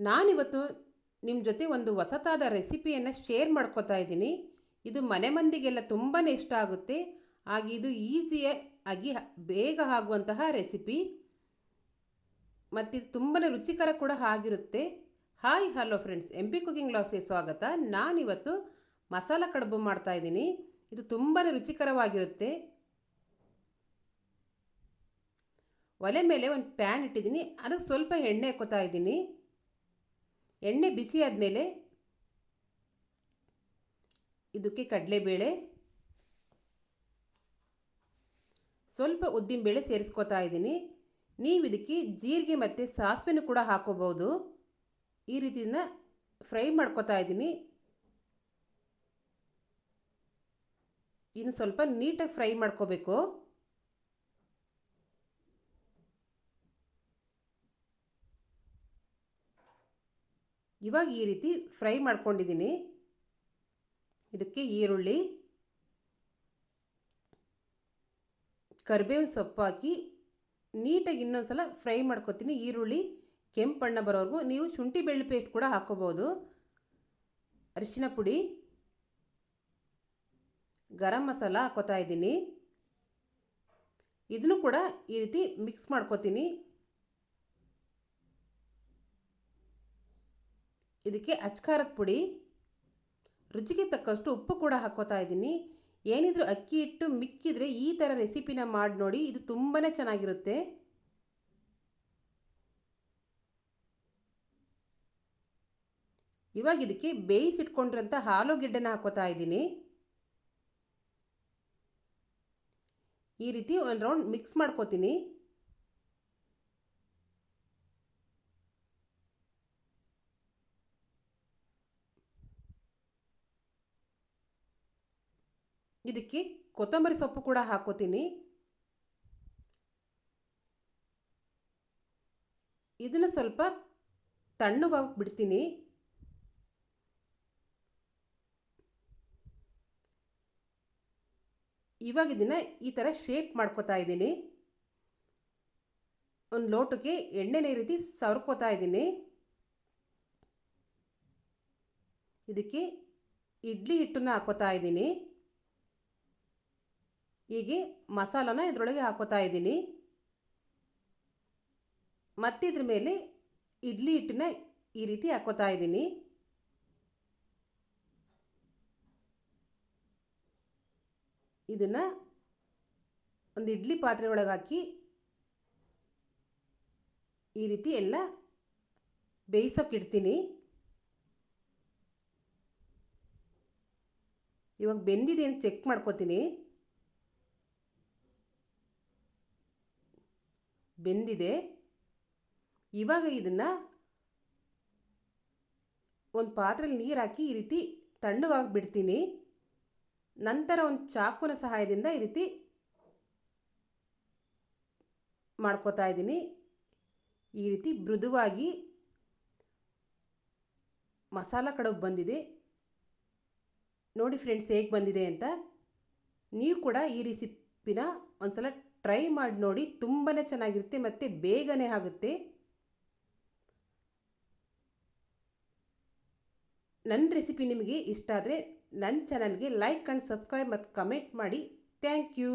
ನಾನಿವತ್ತು ನಿಮ್ಮ ಜೊತೆ ಒಂದು ಹೊಸತಾದ ರೆಸಿಪಿಯನ್ನು ಶೇರ್ ಮಾಡ್ಕೋತಾ ಇದ್ದೀನಿ. ಇದು ಮನೆ ಮಂದಿಗೆಲ್ಲ ತುಂಬಾ ಇಷ್ಟ ಆಗುತ್ತೆ. ಹಾಗೆ ಇದು ಈಸಿಯಾಗಿ ಬೇಗ ಆಗುವಂತಹ ರೆಸಿಪಿ. ಮತ್ತು ಇದು ತುಂಬಾ ರುಚಿಕರ ಕೂಡ ಆಗಿರುತ್ತೆ. Hi, hello friends. M P cooking ಲಾಸ್ಗೆ ಸ್ವಾಗತ. ನಾನಿವತ್ತು ಮಸಾಲ ಕಡುಬು ಮಾಡ್ತಾ ಇದ್ದೀನಿ. ಇದು ತುಂಬಾ ರುಚಿಕರವಾಗಿರುತ್ತೆ. ಒಲೆ ಮೇಲೆ ಒಂದು ಪ್ಯಾನ್ ಇಟ್ಟಿದ್ದೀನಿ. ಅದಕ್ಕೆ ಸ್ವಲ್ಪ ಎಣ್ಣೆ ಹಾಕೋತಾ ಇದ್ದೀನಿ. ಎಣ್ಣೆ ಬಿಸಿ ಆದಮೇಲೆ ಇದಕ್ಕೆ ಕಡಲೆಬೇಳೆ, ಸ್ವಲ್ಪ ಉದ್ದಿನಬೇಳೆ ಸೇರಿಸ್ಕೊತಾ ಇದ್ದೀನಿ. ನೀವು ಇದಕ್ಕೆ ಜೀರಿಗೆ ಮತ್ತು ಸಾಸಿವೆನೂ ಕೂಡ ಹಾಕೋಬೋದು ಈ ರೀತಿಯನ್ನು ಫ್ರೈ ಮಾಡ್ಕೊತಾ ಇದ್ದೀನಿ. ಇನ್ನು ಸ್ವಲ್ಪ ನೀಟಾಗಿ ಫ್ರೈ ಮಾಡ್ಕೋಬೇಕು. ಇವಾಗ ಈ ರೀತಿ ಫ್ರೈ ಮಾಡ್ಕೊಂಡಿದ್ದೀನಿ. ಇದಕ್ಕೆ ಈರುಳ್ಳಿ, ಕರಿಬೇವಿನ ಸೊಪ್ಪು ಹಾಕಿ ನೀಟಾಗಿ ಇನ್ನೊಂದು ಸಲ ಫ್ರೈ ಮಾಡ್ಕೊತೀನಿ. ಈರುಳ್ಳಿ ಕೆಂಪು ಬಣ್ಣ ಬರೋವರೆಗೂ ನೀವು ಶುಂಠಿ ಬೆಳ್ಳಿ ಪೇಸ್ಟ್ ಕೂಡ ಹಾಕೋಬೋದು. ಅರಿಶಿನ ಪುಡಿ, ಗರಂ ಮಸಾಲ ಹಾಕೋತಾ ಇದ್ದೀನಿ. ಇದನ್ನು ಕೂಡ ಈ ರೀತಿ ಮಿಕ್ಸ್ ಮಾಡ್ಕೋತೀನಿ. ಇದಕ್ಕೆ ಅಚ್ಕಾರದ ಪುಡಿ. ರುಚಿಗೆ ತಕ್ಕಷ್ಟು ಉಪ್ಪು ಕೂಡ ಹಾಕೋತಾ ಇದ್ದೀನಿ. ಏನಿದ್ರೂ ಅಕ್ಕಿ ಹಿಟ್ಟು ಮಿಕ್ಕಿದ್ರೆ ಈ ಥರ ರೆಸಿಪಿನ ಮಾಡಿ ನೋಡಿ, ಇದು ತುಂಬಾ ಚೆನ್ನಾಗಿರುತ್ತೆ. ಇವಾಗ ಇದಕ್ಕೆ ಬೇಯಿಸಿಟ್ಕೊಂಡಿರೋಂಥ ಆಲೂಗೆಡ್ಡೆನ ಹಾಕೋತಾ ಇದ್ದೀನಿ. ಈ ರೀತಿ ಒಂದು ರೌಂಡ್ ಮಿಕ್ಸ್ ಮಾಡ್ಕೋತೀನಿ. ಇದಕ್ಕೆ ಕೊತ್ತಂಬರಿ ಸೊಪ್ಪು ಕೂಡ ಹಾಕೋತೀನಿ. ಇದನ್ನು ಸ್ವಲ್ಪ ತಣ್ಣಗಾಗಿ ಬಿಡ್ತೀನಿ. ಇವಾಗ ಇದನ್ನು ಈ ಥರ ಶೇಪ್ ಮಾಡ್ಕೋತಾ ಇದ್ದೀನಿ. ಒಂದು ಲೋಟಕ್ಕೆ ಎಣ್ಣೆನ ರೀತಿ ಸವರ್ಕೋತಾ ಇದ್ದೀನಿ. ಇದಕ್ಕೆ ಇಡ್ಲಿ ಹಿಟ್ಟನ್ನು ಹಾಕೋತಾ ಇದ್ದೀನಿ. ಹೀಗೆ ಮಸಾಲನ ಇದರೊಳಗೆ ಹಾಕೋತಾ ಇದ್ದೀನಿ. ಮತ್ತಿದ್ರ ಮೇಲೆ ಇಡ್ಲಿ ಹಿಟ್ಟನ್ನ ಈ ರೀತಿ ಹಾಕೋತಾ ಇದ್ದೀನಿ. ಇದನ್ನು ಒಂದು ಇಡ್ಲಿ ಪಾತ್ರೆ ಒಳಗೆ ಹಾಕಿ ಈ ರೀತಿ ಎಲ್ಲ ಬೇಯಿಸೋಕೆ ಇಡ್ತೀನಿ. ಇವಾಗ ಬೆಂದಿದೆ ಚೆಕ್ ಮಾಡ್ಕೋತೀನಿ. ಬೆಂದಿದೆ. ಇವಾಗ ಇದನ್ನು ಒಂದು ಪಾತ್ರೆಯಲ್ಲಿ ನೀರು ಹಾಕಿ ಈ ರೀತಿ ತಣ್ಣಗಾಗಿ ಬಿಡ್ತೀನಿ ನಂತರ ಒಂದು ಚಾಕುನ ಸಹಾಯದಿಂದ ಈ ರೀತಿ ಮಾಡ್ಕೋತಾ ಇದ್ದೀನಿ. ಈ ರೀತಿ ಮೃದುವಾಗಿ ಮಸಾಲ ಕಡುಬು ಬಂದಿದೆ. ನೋಡಿ ಫ್ರೆಂಡ್ಸ್ ಹೇಗೆ ಬಂದಿದೆ ಅಂತ. ನೀವು ಕೂಡ ಈ ರೆಸಿಪಿನ ಒಂದ್ಸಲ ಟ್ರೈ ಮಾಡಿ ನೋಡಿ ತುಂಬಾ ಚೆನ್ನಾಗಿರುತ್ತೆ, ಮತ್ತು ಬೇಗನೆ ಆಗುತ್ತೆ. ನನ್ನ ರೆಸಿಪಿ ನಿಮಗೆ ಇಷ್ಟ ಆದರೆ ನನ್ನ ಚಾನಲ್ಗೆ ಲೈಕ್ ಆ್ಯಂಡ್ ಸಬ್ಸ್ಕ್ರೈಬ್ ಮತ್ತು ಕಮೆಂಟ್ ಮಾಡಿ. Thank you.